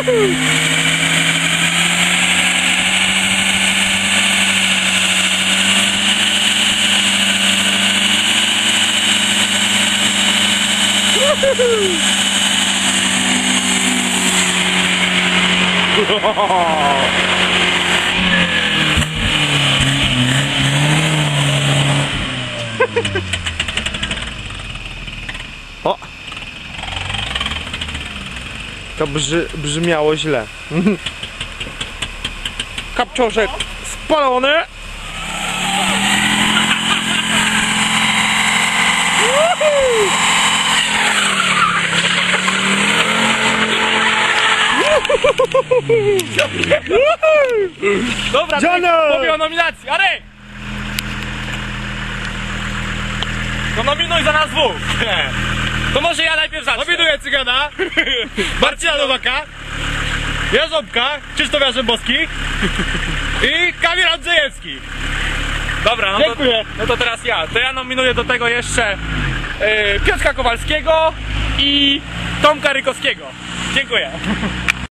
O! To brzy, brzmiało źle. Kapcioszek spalony! Dobra, Johnny! powiem o nominacji. Arek! To nominuj za nas dwóch. To może ja najpierw zacznę. Nominuję Cygana, Marcina Nowaka, Jazobka, Krzysztof Jarzębowski i Kamil Andrzejewski. Dobra, no Dziękuję. To, no to teraz ja. To ja nominuję do tego jeszcze yy, Piotrka Kowalskiego i Tomka Rykowskiego. Dziękuję.